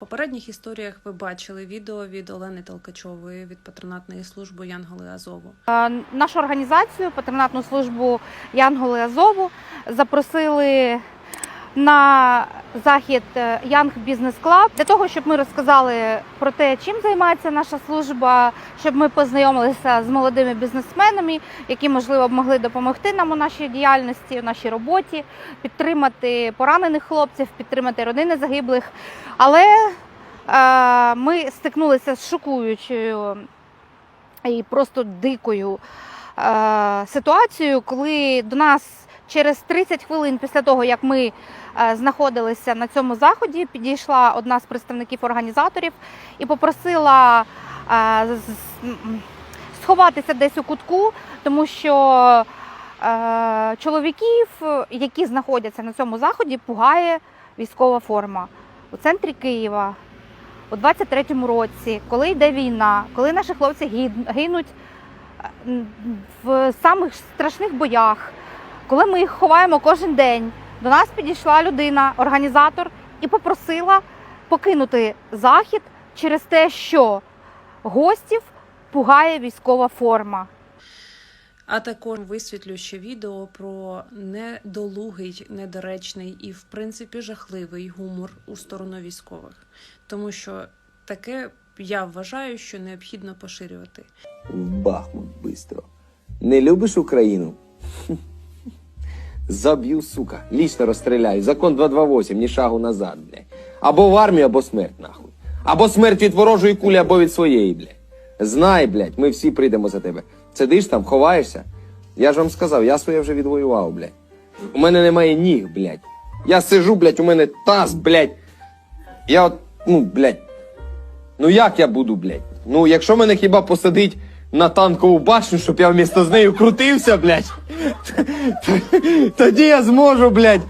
Попередніх історіях ви бачили відео від Олени Толкачової від патронатної служби Янголи Азову. Нашу організацію, патронатну службу Янголи Азову, запросили на захід е, Young Business Club для того, щоб ми розказали про те, чим займається наша служба, щоб ми познайомилися з молодими бізнесменами, які можливо б могли допомогти нам у нашій діяльності, у нашій роботі, підтримати поранених хлопців, підтримати родини загиблих. Але е, ми стикнулися з шокуючою і просто дикою е, ситуацією, коли до нас через 30 хвилин після того, як ми е, знаходилися на цьому заході, підійшла одна з представників організаторів і попросила е, сховатися десь у кутку, тому що е, чоловіків, які знаходяться на цьому заході, пугає військова форма. У центрі Києва у 23-му році, коли йде війна, коли наші хлопці гинуть в самих страшних боях, коли ми їх ховаємо кожен день, до нас підійшла людина, організатор, і попросила покинути захід через те, що гостів пугає військова форма. А також висвітлю ще відео про недолугий, недоречний і, в принципі, жахливий гумор у сторону військових, тому що таке я вважаю, що необхідно поширювати. В Бахмут быстро. Не любиш Україну? Заб'ю, сука. Лічно розстріляю. Закон 228, ні шагу назад, блядь. Або в армію, або смерть, нахуй. Або смерть від ворожої кулі, або від своєї, блядь. Знай, блядь, ми всі прийдемо за тебе. Сидиш там, ховаєшся. Я ж вам сказав, я своє вже відвоював, блядь. У мене немає ніг, блядь. Я сижу, блядь, у мене таз, блядь. Я от, ну, блядь, Ну як я буду, блядь? Ну, якщо мене хіба посадить на танкову башню, щоб я вмісто з нею крутився, блядь, тоді я зможу, блядь.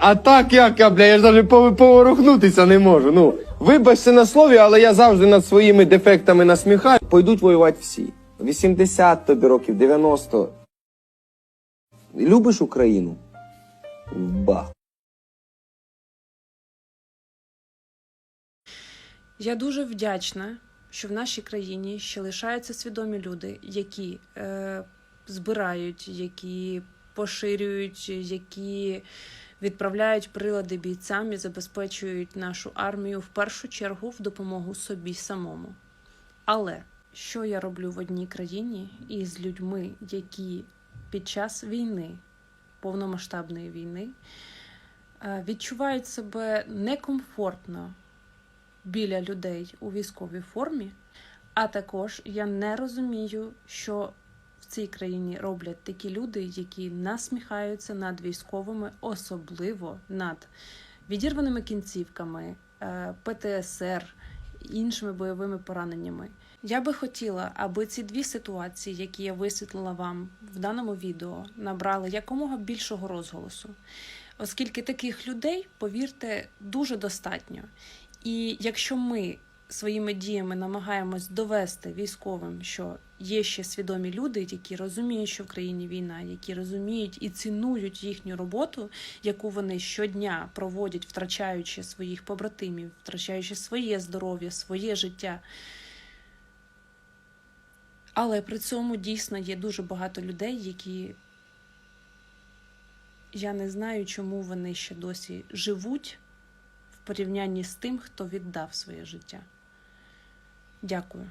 А так як я, блядь, я ж навіть пов- поворухнутися не можу. Ну, вибачте на слові, але я завжди над своїми дефектами насміхаю. Пойдуть воювати всі. 80 тобі років, 90. Любиш Україну? Бах. Я дуже вдячна, що в нашій країні ще лишаються свідомі люди, які е, збирають, які поширюють, які відправляють прилади бійцям і забезпечують нашу армію в першу чергу в допомогу собі самому. Але що я роблю в одній країні із людьми, які під час війни, повномасштабної війни, е, відчувають себе некомфортно біля людей у військовій формі, а також я не розумію, що в цій країні роблять такі люди, які насміхаються над військовими, особливо над відірваними кінцівками, е, ПТСР, іншими бойовими пораненнями. Я би хотіла, аби ці дві ситуації, які я висвітлила вам в даному відео, набрали якомога більшого розголосу. Оскільки таких людей, повірте, дуже достатньо. І якщо ми своїми діями намагаємось довести військовим, що є ще свідомі люди, які розуміють, що в країні війна, які розуміють і цінують їхню роботу, яку вони щодня проводять, втрачаючи своїх побратимів, втрачаючи своє здоров'я, своє життя. Але при цьому дійсно є дуже багато людей, які я не знаю, чому вони ще досі живуть порівнянні з тим, хто віддав своє життя. Дякую.